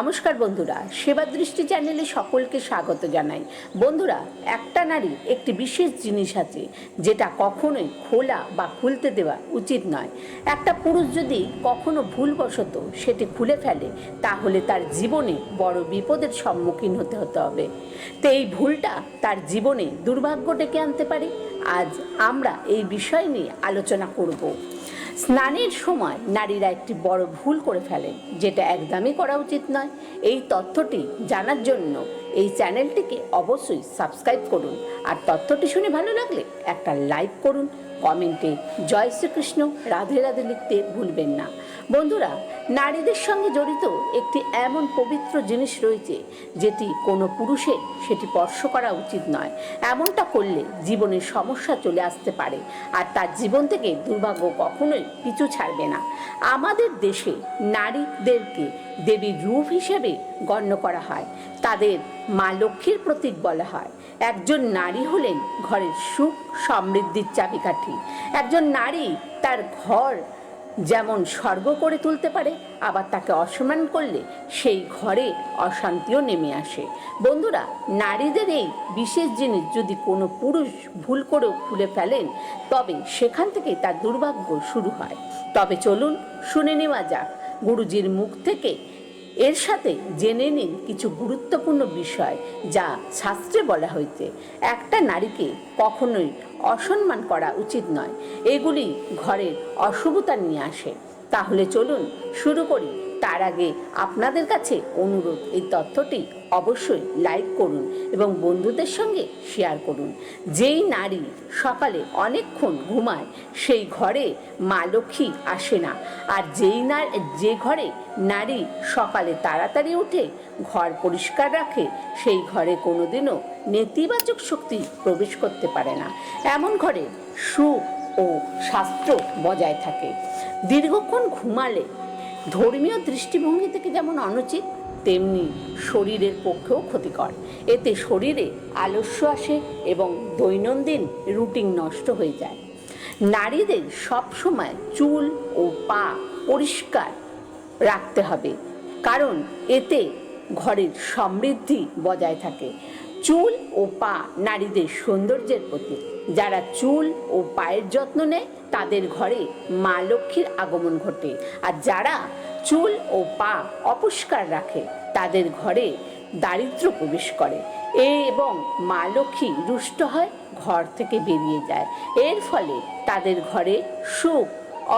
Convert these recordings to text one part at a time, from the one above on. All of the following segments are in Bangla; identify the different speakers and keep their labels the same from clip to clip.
Speaker 1: নমস্কার বন্ধুরা, সেবা দৃষ্টি চ্যানেলে সকলকে স্বাগত জানাই। বন্ধুরা, একটা নারী একটি বিশেষ জিনিস আছে, যেটা কখনোই খোলা বা খুলতে দেওয়া উচিত নয়। একটা পুরুষ যদি কখনো ভুলবশত সেটি খুলে ফেলে, তাহলে তার জীবনে বড় বিপদের সম্মুখীন হতে হতে হবে। তো এই ভুলটা তার জীবনে দুর্ভাগ্য ডেকে আনতে পারে। আজ আমরা এই বিষয় নিয়ে আলোচনা করব। স্নানের সময় নারীরা একটি বড় ভুল করে ফেলেন যেটা একদমই করা উচিত নয়। এই তথ্যটি জানার জন্য এই চ্যানেলটিকে অবশ্যই সাবস্ক্রাইব করুন আর তথ্যটি শুনে ভালো লাগলে একটা লাইক করুন, কমেন্টে জয় শ্রীকৃষ্ণ, রাধে রাধে লিখতে ভুলবেন না। বন্ধুরা, নারীদের সঙ্গে জড়িত একটি এমন পবিত্র জিনিস রয়েছে যেটি কোনো পুরুষের সেটি স্পর্শ করা উচিত নয়। এমনটা করলে জীবনের সমস্যা চলে আসতে পারে আর তার জীবন থেকে দুর্ভাগ্য কখনোই পিছু ছাড়বে না। আমাদের দেশে নারীদেরকে দেবীর রূপ হিসেবে গণ্য করা হয়। তাদের মা লক্ষ্মীর প্রতীক বলা হয়। একজন নারী হলেন ঘরের সুখ, সমৃদ্ধির চাবিকাঠি। একজন নারী তার ঘর যেমন স্বর্গ করে তুলতে পারে, আবার তাকে অসম্মান করলে সেই ঘরে অশান্তিও নেমে আসে। বন্ধুরা, নারীদের এই বিশেষ জিনিস যদি কোনো পুরুষ ভুল করেও খুলে ফেলেন, তবে সেখান থেকে তার দুর্ভাগ্য শুরু হয়। তবে চলুন শুনে নেওয়া যাক। গুরুজির মুখ থেকে এর সাথে জেনে নিন কিছু গুরুত্বপূর্ণ বিষয় যা শাস্ত্রে বলা হয়েছে। একটা নারীকে কখনোই অসম্মান করা উচিত নয়। এগুলি ঘরের অশুভতা নিয়ে আসে। তাহলে চলুন শুরু করি। তার আগে আপনাদের কাছে অনুরোধ, এই তথ্যটি অবশ্যই লাইক করুন এবং বন্ধুদের সঙ্গে শেয়ার করুন। যেই নারী সকালে অনেকক্ষণ ঘুমায়, সেই ঘরে মা লক্ষ্মী আসে না। আর যেই না, যে ঘরে নারী সকালে তাড়াতাড়ি উঠে ঘর পরিষ্কার রাখে, সেই ঘরে কোনোদিনও নেতিবাচক শক্তি প্রবেশ করতে পারে না। এমন ঘরে সুখ ও স্বাস্থ্য বজায় থাকে। দীর্ঘক্ষণ ঘুমালে ধর্মীয় দৃষ্টিভঙ্গি থেকে যেমন অনুচিত তেমনি শরীরের পক্ষেও ক্ষতিকর। এতে শরীরে আলস্য আসে এবং দৈনন্দিন রুটিন নষ্ট হয়ে যায়। নারীদের সবসময় চুল ও পা পরিষ্কার রাখতে হবে, কারণ এতে ঘরের সমৃদ্ধি বজায় থাকে। চুল ও পা নারীদের সৌন্দর্যের প্রতীক যারা চুল ও পায়ের যত্ন নেয়, তাদের ঘরে মা লক্ষ্মীর আগমন ঘটে। আর যারা চুল ও পা অপরিষ্কার রাখে, তাদের ঘরে দারিদ্র প্রবেশ করে। এ এবং মা লক্ষ্মী রুষ্ট হয়, ঘর থেকে বেরিয়ে যায়। এর ফলে তাদের ঘরে সুখ,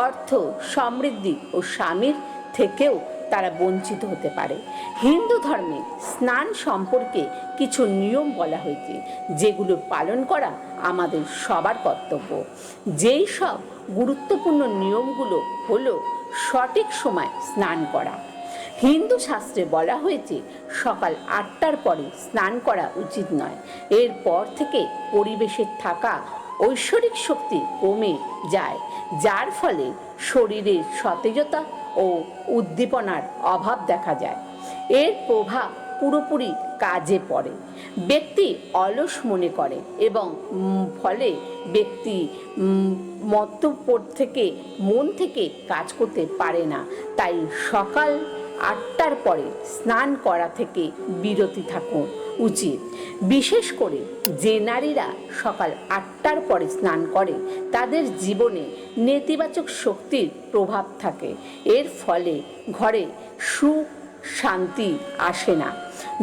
Speaker 1: অর্থ, সমৃদ্ধি ও স্বামীর থেকেও তারা বঞ্চিত হতে পারে। হিন্দু ধর্মে স্নান সম্পর্কে কিছু নিয়ম বলা হয়েছে, যেগুলো পালন করা আমাদের সবার কর্তব্য। যেই সব গুরুত্বপূর্ণ নিয়মগুলো হলো সঠিক সময় স্নান করা। হিন্দু শাস্ত্রে বলা হয়েছে, সকাল আটটার পরে স্নান করা উচিত নয়। এরপর থেকে পরিবেশের থাকা ঐশ্বরিক শক্তি কমে যায়, যার ফলে শরীরের সতেজতা ও উদ্দীপনার অভাব দেখা যায়। এর প্রভাব পুরোপুরি কাজে পড়ে। ব্যক্তি অলস মনে করে এবং ফলে ব্যক্তি মদ্যপর থেকে, মন থেকে কাজ করতে পারে না। তাই সকাল আটটার পরে স্নান করা থেকে বিরতি থাকুন উচিত। বিশেষ করে যে নারীরা সকাল আটটার পরে স্নান করে, তাদের জীবনে নেতিবাচক শক্তির প্রভাব থাকে। এর ফলে ঘরে সুখ শান্তি আসে না।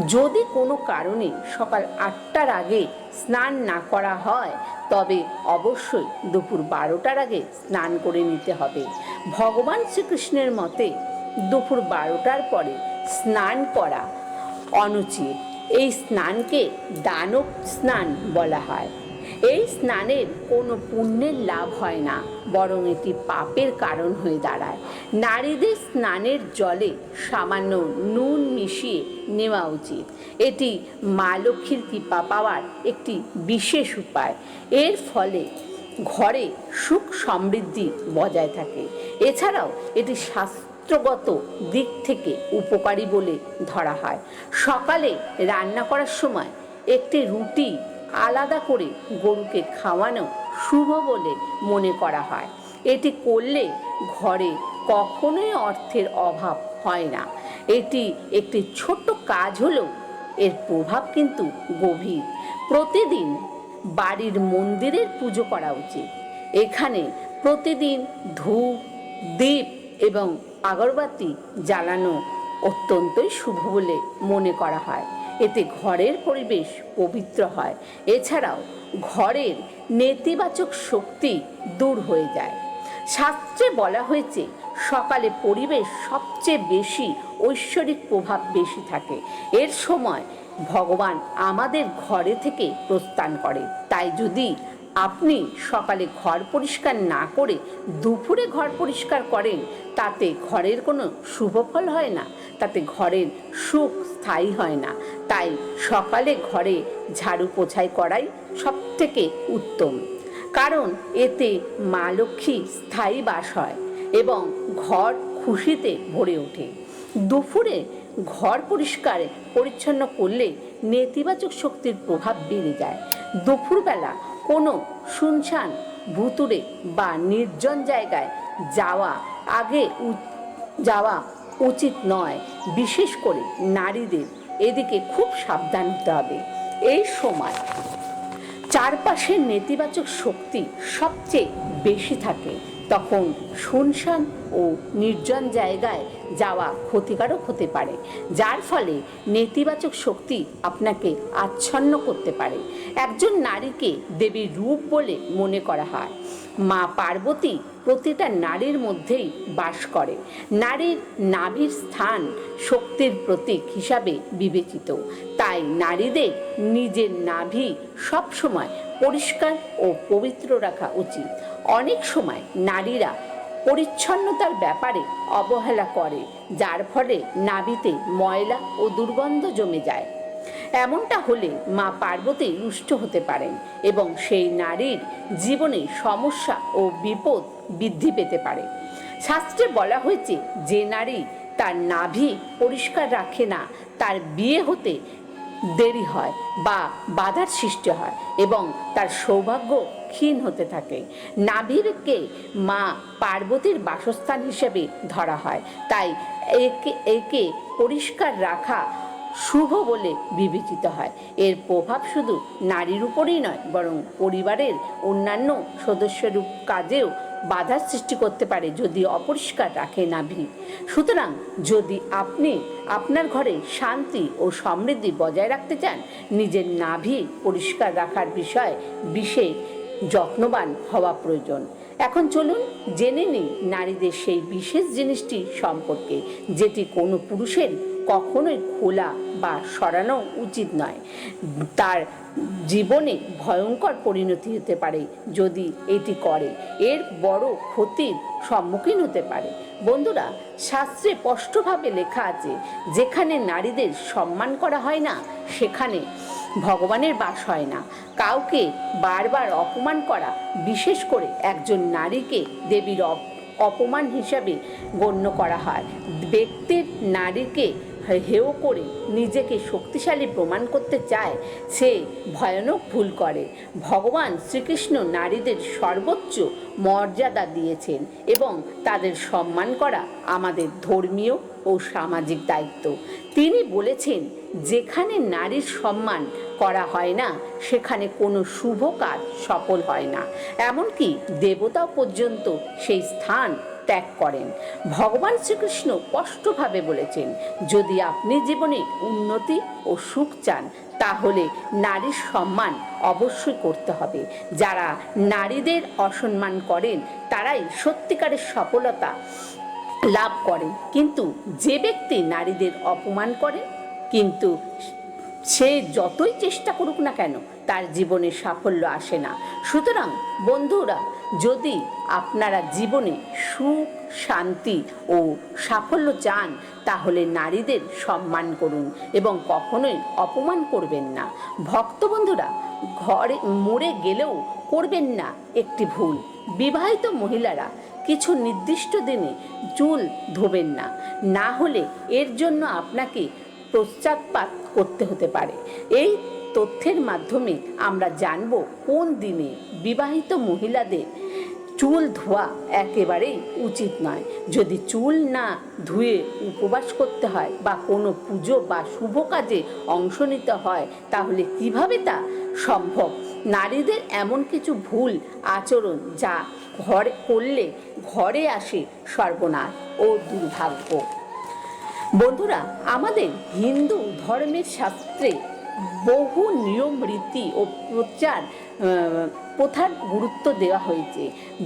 Speaker 1: যদি কোনো কারণে সকাল আটটার আগে স্নান না করা হয়, তবে অবশ্যই দুপুর বারোটার আগে স্নান করে নিতে হবে। ভগবান শ্রীকৃষ্ণের মতে দুপুর বারোটার পরে স্নান করা অনুচিত। এই স্নানকে দানব স্নান বলা হয়। এই স্নানের কোনো পুণ্যের লাভ হয় না, বরং এটি পাপের কারণ হয়ে দাঁড়ায়। নারীদের স্নানের জলে সামান্য নুন মিশিয়ে নেওয়া উচিত। এটি মা লক্ষ্মীর কৃপা পাওয়ার একটি বিশেষ উপায়। এর ফলে ঘরে সুখ সমৃদ্ধি বজায় থাকে। এছাড়াও এটি শাস্ত্রগত দিক থেকে উপকারী বলে ধরা হয়। সকালে রান্না করার সময় একটি রুটি আলাদা করে গরুকে খাওয়ানো শুভ বলে মনে করা হয়। এটি করলে ঘরে কখনোই অর্থের অভাব হয় না। এটি একটি ছোট্ট কাজ হলেও এর প্রভাব কিন্তু গভীর। প্রতিদিন বাড়ির মন্দিরের পুজো করা উচিত। এখানে প্রতিদিন ধূপ দ্বীপ এবং আগরবাতি জ্বালানো অত্যন্তই শুভ বলে মনে করা হয়। এতে ঘরের পরিবেশ পবিত্র হয়। এছাড়াও ঘরের নেতিবাচক শক্তি দূর হয়ে যায়। শাস্ত্রে বলা হয়েছে, সকালে পরিবেশ সবচেয়ে বেশি ঐশ্বরিক প্রভাব বেশি থাকে। এর সময় ভগবান আমাদের ঘরে থেকে প্রস্থান করে। তাই যদি আপনি সকালে ঘর পরিষ্কার না করে দুপুরে ঘর পরিষ্কার করেন, তাতে ঘরের কোনো শুভ ফল হয় না। তাতে ঘরের সুখ স্থায়ী হয় না। তাই সকালে ঘরে ঝাড়ু পোছাই করাই সব থেকে উত্তম। কারণ এতে মা লক্ষ্মী স্থায়ী বাস হয় এবং ঘর খুশিতে ভরে ওঠে। দুপুরে ঘর পরিষ্কার পরিচ্ছন্ন করলে নেতিবাচক শক্তির প্রভাব বেড়ে যায়। দুপুরবেলা কোনো শুনশান ভুতুরে বা নির্জন জায়গায় যাওয়া আগে যাওয়া উচিত নয়, বিশেষ করে নারীদের। এদিকে খুব সাবধান হতে হবে। এই সময় চারপাশের নেতিবাচক শক্তি সবচেয়ে বেশি থাকে। তখন শুনশান ও নির্জন জায়গায় যাওয়া ক্ষতিকারক হতে পারে, যার ফলে নেতিবাচক শক্তি আপনাকে আচ্ছন্ন করতে পারে। একজন নারীকে দেবীর রূপ বলে মনে করা হয়। মা পার্বতী প্রতিটা নারীর মধ্যেই বাস করে। নারীর নাভির স্থান শক্তির প্রতীক হিসাবে বিবেচিত। তাই নারীদের নিজের নাভি সবসময় পরিষ্কার ও পবিত্র রাখা উচিত। অনেক সময় নারীরা পরিচ্ছন্নতার ব্যাপারে অবহেলা করে, যার ফলে নাভিতে ময়লা ও দুর্গন্ধ জমে যায়। এমনটা হলে মা পার্বতী রুষ্ট হতে পারেন এবং সেই নারীর জীবনে সমস্যা ও বিপদ বৃদ্ধি পেতে পারে। শাস্ত্রে বলা হয়েছে, যে নারী তার নাভি পরিষ্কার রাখে না, তার বিয়ে হতে দেরি হয় বা বাধার সৃষ্টি হয় এবং তার সৌভাগ্য ক্ষীণ হতে থাকে। নাভিকে মা পার্বতীর বাসস্থান হিসেবে ধরা হয়। তাই একে একে পরিষ্কার রাখা শুভ বলে বিবেচিত হয়। এর প্রভাব শুধু নারীর উপরেই নয়, বরং পরিবারের অন্যান্য সদস্যের কাজেও বাধার সৃষ্টি করতে পারে যদি অপরিষ্কার রাখে নাভি সুতরাং যদি আপনি আপনার ঘরে শান্তি ও সমৃদ্ধি বজায় রাখতে চান, নিজের নাভি পরিষ্কার রাখার বিষয়ে বিশেষ যত্নবান হওয়া প্রয়োজন। এখন চলুন জেনে নিই নারীদের সেই বিশেষ জিনিসটি সম্পর্কে, যেটি কোনো পুরুষের কখনোই খোলা বা সরানো উচিত নয়। তার জীবনে ভয়ঙ্কর পরিণতি হতে পারে যদি এটি করে। এর বড় ক্ষতির সম্মুখীন হতে পারে। বন্ধুরা, শাস্ত্রে স্পষ্টভাবে লেখা আছে, যেখানে নারীদের সম্মান করা হয় না, সেখানে ভগবানের বাস হয় না। কাউকে বারবার অপমান করা, বিশেষ করে একজন নারীকে দেবীর অপ- অপমান হিসাবে গণ্য করা হয়। ব্যক্তির নারীকে হেয় করে নিজেকে শক্তিশালী প্রমাণ করতে চায়, সে ভয়ানক ভুল করে। ভগবান শ্রীকৃষ্ণ নারীদের সর্বোচ্চ মর্যাদা দিয়েছেন এবং তাদের সম্মান করা আমাদের ধর্মীয় ও সামাজিক দায়িত্ব। তিনি বলেছেন, যেখানে নারীর সম্মান করা হয় না, সেখানে কোনো শুভ কাজ সফল হয় না। এমনকি দেবতাও পর্যন্ত সেই স্থান ত্যাগ করেন। ভগবান শ্রীকৃষ্ণ স্পষ্টভাবে বলেছেন, যদি আপনি জীবনে উন্নতি ও সুখ চান, তাহলে নারীর সম্মান অবশ্যই করতে হবে। যারা নারীদের অসম্মান করেন, তারাই সত্যিকারের সফলতা লাভ করেন। কিন্তু যে ব্যক্তি নারীদের অপমান করে, কিন্তু সে যতই চেষ্টা করুক না কেন, তার জীবনে সাফল্য আসে না। সুতরাং বন্ধুরা যদি আপনারা জীবনে সুখ, শান্তি ও সাফল্য চান, তাহলে নারীদের সম্মান করুন এবং কখনোই অপমান করবেন না। ভক্তবন্ধুরা ঘরে মরে গেলেও করবেন না একটি ভুল। বিবাহিত মহিলারা কিছু নির্দিষ্ট দিনে চুল ধোবেন না। না হলে এর জন্য আপনাকে পশ্চাৎপাত করতে হতে পারে। এই তথ্যের মাধ্যমে আমরা জানব কোন দিনে বিবাহিত মহিলাদের চুল ধোয়া একেবারেই উচিত নয়। যদি চুল না ধুয়ে উপবাস করতে হয় বা কোনো পুজো বা শুভ কাজে অংশ নিতে হয়, তাহলে কীভাবে তা সম্ভব? নারীদের এমন কিছু ভুল আচরণ যা ঘরে করলে ঘরে আসে সর্বনাশ ও দুর্ভাগ্য। বন্ধুরা, আমাদের হিন্দু ধর্মের শাস্ত্রে বহু নিয়ম, রীতি ও প্রচার প্রথার গুরুত্ব দেওয়া হয়েছে।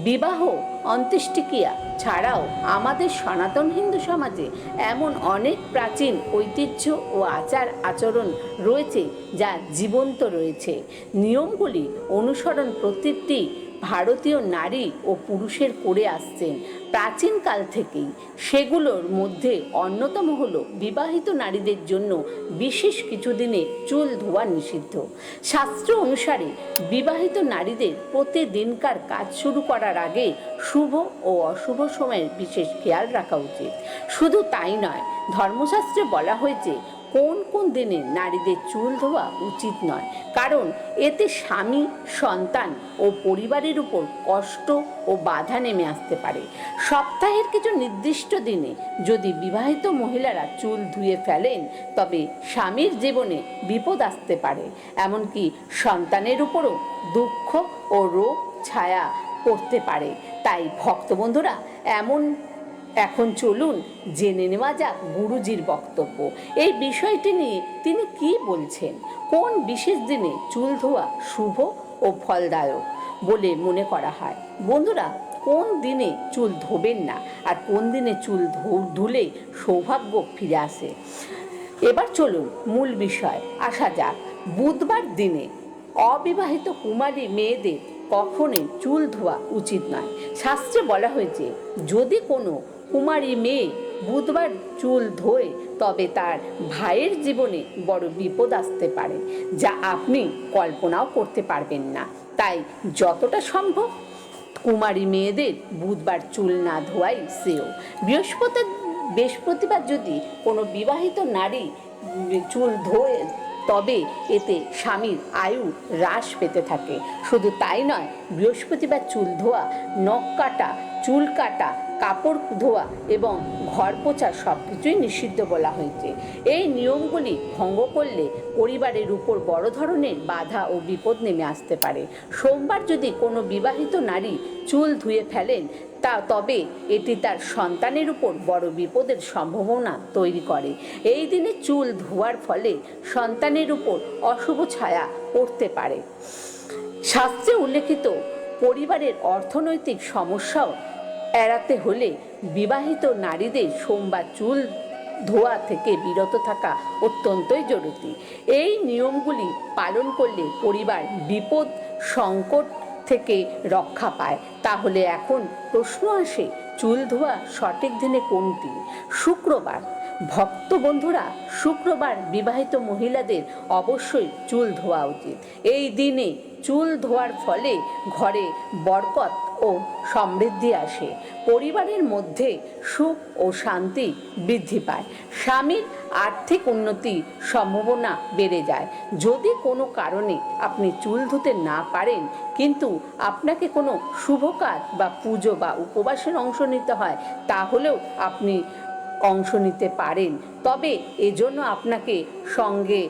Speaker 1: বিবাহ, অন্ত্যেষ্টিক্রিয়া ছাড়াও আমাদের সনাতন হিন্দু সমাজে এমন অনেক প্রাচীন ঐতিহ্য ও আচার আচরণ রয়েছে যা জীবন্ত রয়েছে। নিয়মগুলি অনুসরণ প্রতিটি ভারতীয় নারী ও পুরুষের করে আসছেন। প্রাচীনকাল থেকেই সেগুলোর মধ্যে অন্যতম হলো বিবাহিত নারীদের জন্য বিশেষ কিছু দিনে চুল ধোয়া নিষিদ্ধ। শাস্ত্র অনুসারে বিবাহিত নারীদের প্রতিদিনকার কাজ শুরু করার আগে শুভ ও অশুভ সময়ের বিশেষ খেয়াল রাখা উচিত। শুধু তাই নয়, ধর্মশাস্ত্রে বলা হয়েছে কোন কোন দিনে নারীদের চুল ধোয়া উচিত নয়। কারণ এতে স্বামী, সন্তান ও পরিবারের উপর কষ্ট ও বাধা নেমে আসতে পারে। সপ্তাহের কিছু নির্দিষ্ট দিনে যদি বিবাহিত মহিলারা চুল ধুয়ে ফেলেন, তবে স্বামীর জীবনে বিপদ আসতে পারে। এমনকি সন্তানের উপরও দুঃখ ও রোগ ছায়া পড়তে পারে। তাই ভক্তবন্ধুরা, এমন এখন চলুন জেনে নেওয়া যাক গুরুজির বক্তব্য। এই বিষয়টি নিয়ে তিনি কি বলছেন? কোন বিশেষ দিনে চুল ধোয়া শুভ ও ফলদায়ক বলে মনে করা হয়? বন্ধুরা, কোন দিনে চুল ধোবেন না আর কোন দিনে চুল ধুলে সৌভাগ্য ফিরে আসে? এবার চলুন মূল বিষয়, আসা যাক। বুধবার দিনে অবিবাহিত কুমারী মেয়েদের কখনোই চুল ধোয়া উচিত নয়। শাস্ত্রে বলা হয়েছে, যদি কোনো কুমারী মেয়ে বুধবার চুল ধোয়, তবে তার ভাইয়ের জীবনে বড় বিপদ আসতে পারে, যা আপনি কল্পনাও করতে পারবেন না। তাই যতটা সম্ভব কুমারী মেয়েদের বুধবার চুল না ধোয়াই শ্রেয়। বৃহস্পতি, বৃহস্পতিবার যদি কোনো বিবাহিত নারী চুল ধোয়ে, তবে এতে স্বামীর আয়ু হ্রাস পেতে থাকে। শুধু তাই নয়, বৃহস্পতিবার চুল ধোয়া, নখ কাটা, চুল কাটা কাপড় ধোয়া এবং ঘর পোছা সব কিছুই নিষিদ্ধ বলা হয়েছে। এই নিয়মগুলি ভঙ্গ করলে পরিবারের উপর বড় ধরনের বাধা ও বিপদ নেমে আসতে পারে। সোমবার যদি কোনো বিবাহিত নারী চুল ধুয়ে ফেলেন, তা তবে এটি তার সন্তানের উপর বড় বিপদের সম্ভাবনা তৈরি করে। এই দিনে চুল ধোয়ার ফলে সন্তানের উপর অশুভ ছায়া পড়তে পারে। শাস্ত্রে উল্লেখিত পরিবারের অর্থনৈতিক সমস্যাও এড়াতে হলে বিবাহিত নারীদের সোমবার চুল ধোয়া থেকে বিরত থাকা অত্যন্তই জরুরি। এই নিয়মগুলি পালন করলে পরিবার বিপদ সংকট থেকে রক্ষা পায়। তাহলে এখন প্রশ্ন আসে, চুল ধোয়া সঠিক দিনে কোনটি? শুক্রবার। ভক্ত বন্ধুরা শুক্রবার বিবাহিত মহিলাদের অবশ্যই চুল ধোয়া উচিত। এই দিনে চুল ধোয়ার ফলে ঘরে বরকত ও সমৃদ্ধি আসে। পরিবারের মধ্যে সুখ ও শান্তি বৃদ্ধি পায়। স্বামীর আর্থিক উন্নতি সম্ভাবনা বেড়ে যায়। যদি কোনো কারণে আপনি চুল ধুতে না পারেন, কিন্তু আপনাকে কোনো শুভ কাজ বা পুজো বা উপবাসের অংশ নিতে হয়, তাহলেও আপনি অংশ নিতে পারেন। তবে এজন্য আপনাকে সঙ্গে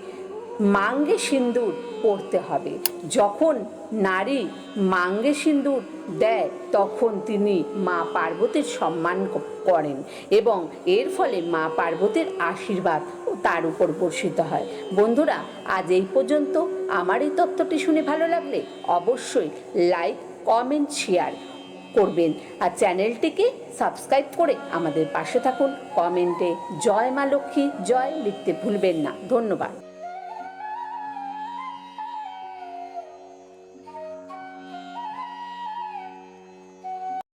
Speaker 1: মাঙ্গে সিন্দুর পরতে হবে। যখন নারী মাঙ্গে সিন্দুর দেয়, তখন তিনি মা পার্বতীর সম্মান করেন এবং এর ফলে মা পার্বতীর আশীর্বাদ তার উপর বর্ষিত হয়। বন্ধুরা, আজ এই পর্যন্ত। আমার এই তথ্যটি শুনে ভালো লাগলে অবশ্যই লাইক, কমেন্ট, শেয়ার করবেন। আর চ্যানেলটিকে সাবস্ক্রাইব করে আমাদের পাশে থাকুন। কমেন্টে জয় মা লক্ষ্মী, জয় লিখতে ভুলবেন না। ধন্যবাদ।